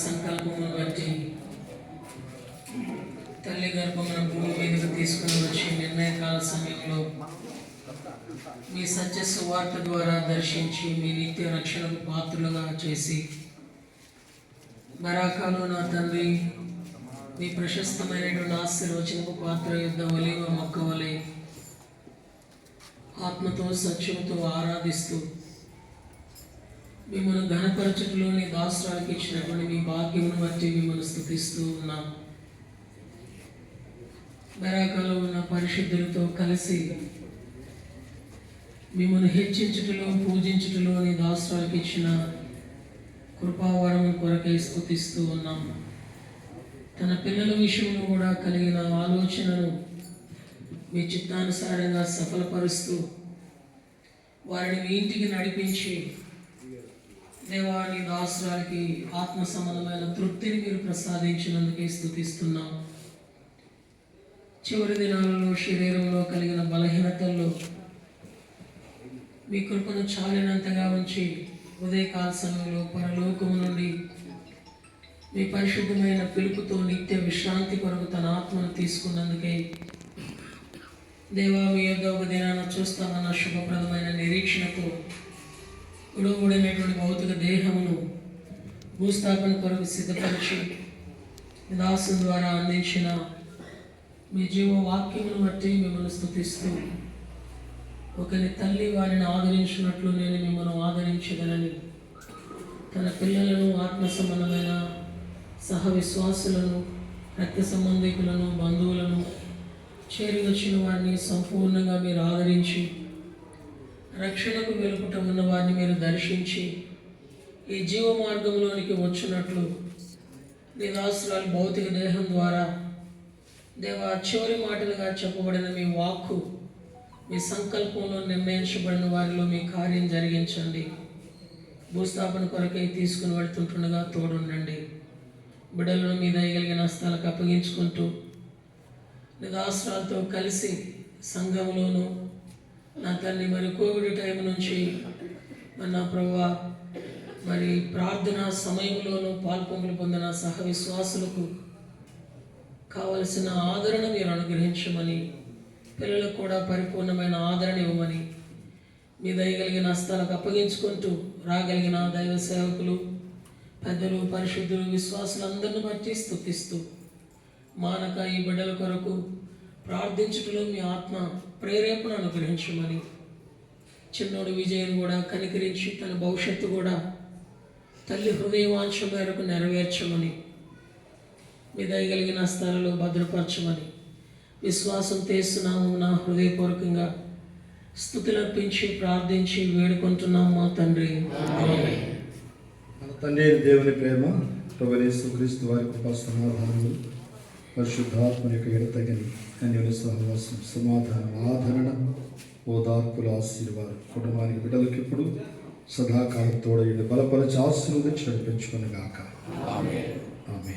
సంకల్పమును బట్టి తల్లి గర్భమున భూమి మీదకు తీసుకుని వచ్చి నిర్ణయకాల సమయంలో మీ సత్య సువార్త ద్వారా దర్శించి మీ నిత్య రక్షణకు పాత్రులుగా చేసి బరాకాలు నా తండ్రి మీ ప్రశస్తమైనటువంటి ఆశీర్వచనకు పాత్ర యుద్ధ ఒలివ మొక్క వలె ఆత్మతో సత్యంతో ఆరాధిస్తూ మిమ్మల్ని ఘనపరచటలోని దాస్త్రాలకు ఇచ్చినటువంటి మీ భాగ్యమును బట్టి మిమ్మల్ని స్థుతిస్తూ ఉన్నాం. బరాకాలో ఉన్న పరిశుద్ధులతో కలిసి మిమ్మల్ని హెచ్చించుటలో పూజించుటలో నీ దాస్త్రాలకు ఇచ్చిన కృపావరం కొరకై స్థుతిస్తూ ఉన్నాం. తన పిల్లల విషయంలో కూడా కలిగిన ఆలోచనను మీ చిత్తానుసారంగా సఫలపరుస్తూ వారిని మీ ఇంటికి నడిపించి దేవాని దాసురాలకి ఆత్మ సంబంధమైన తృప్తిని మీరు ప్రసాదించినందుకే స్థుతిస్తున్నాం చివరి దినాలలో శరీరంలో కలిగిన బలహీనతల్లో మీ కృపను చాలినంతగా ఉంచి ఉదయకాల సమయంలో పరలోకము నుండి మీ పరిశుద్ధమైన పిలుపుతో నిత్య విశ్రాంతి కొరకు తన ఆత్మను తీసుకున్నందుకే దేవా మీ యొక్క ఒక దినాన చూస్తామన్న శుభప్రదమైన నిరీక్షణతో గొడవడైనటువంటి భౌతిక దేహమును భూస్థాపన కొరకు సిద్ధపరిచి దాసు ద్వారా అందించిన మీ జీవ వాక్యమును బట్టి మిమ్మల్ని స్థుతిస్తూ ఒకరి తల్లి వారిని ఆదరించినట్లు నేను మిమ్మల్ని ఆదరించగలని. తన పిల్లలను ఆత్మ సంబంధమైన సహ విశ్వాసులను రక్త సంబంధికులను బంధువులను చేరి వచ్చిన వారిని సంపూర్ణంగా మీరు ఆదరించి రక్షణకు వెలుపుటమున్న వారిని మీరు దర్శించి ఈ జీవ మార్గంలోనికి వచ్చినట్లు నిరాశ్రాలు భౌతిక దేహం ద్వారా దేవ చివరి మాటలుగా చెప్పబడిన మీ వాక్కు మీ సంకల్పంలో నిర్ణయించబడిన వారిలో మీ కార్యం జరిగించండి. భూస్థాపన కొరకై తీసుకుని వెళ్తుంటుండగా తోడుండండి. బిడ్డలను మీ దయగలిగిన హస్తాలకు అప్పగించుకుంటూ నిరాశ్రాలతో కలిసి సంఘంలోనూ నా తల్లి మరి కోవిడ్ టైం నుంచి మరి నా ప్రభు మరి ప్రార్థన సమయంలోనూ పాల్పొంగులు పొందిన సహ విశ్వాసులకు కావలసిన ఆదరణ మీరు అనుగ్రహించమని పిల్లలకు కూడా పరిపూర్ణమైన ఆదరణ ఇవ్వమని మీ దయగలిగిన హస్తాలకు అప్పగించుకుంటూ రాగలిగిన దైవ సేవకులు పెద్దలు పరిశుద్ధులు విశ్వాసులందరిని బట్టి స్థుతిస్తూ మానక ఈ బిడ్డల కొరకు ప్రార్థించుటలో మీ ఆత్మ ప్రేరేపణ అనుగ్రహించమని. చిన్నోడు విజయన్ కూడా కనికరించి తన భవిష్యత్తు కూడా తల్లి హృదయవాంఛ మేరకు నెరవేర్చమని. మీ దయగలిగిన స్థలంలో భద్రపరచమని. విశ్వాసం తీస్తున్నాము నా హృదయపూర్వకంగా. స్థుతులర్పించి ప్రార్థించి వేడుకుంటున్నాం మా తండ్రి. ఆమేన్. మన తండ్రి దేవుని ప్రేమ ప్రభు క్రీస్తు వారి కృపా పరిశుద్ధాత్మ యొక్క ఎడతగని అన్యుల సహవాసం సమాధానం ఆదరణ ఓదార్పుల ఆశీర్వాదం కుటుంబానికి బిడ్డలకు ఇప్పుడు సదాకాలం తోడయుడు బలపరచి ఆశీర్వదించి నడిపించుకుని గాక. ఆమె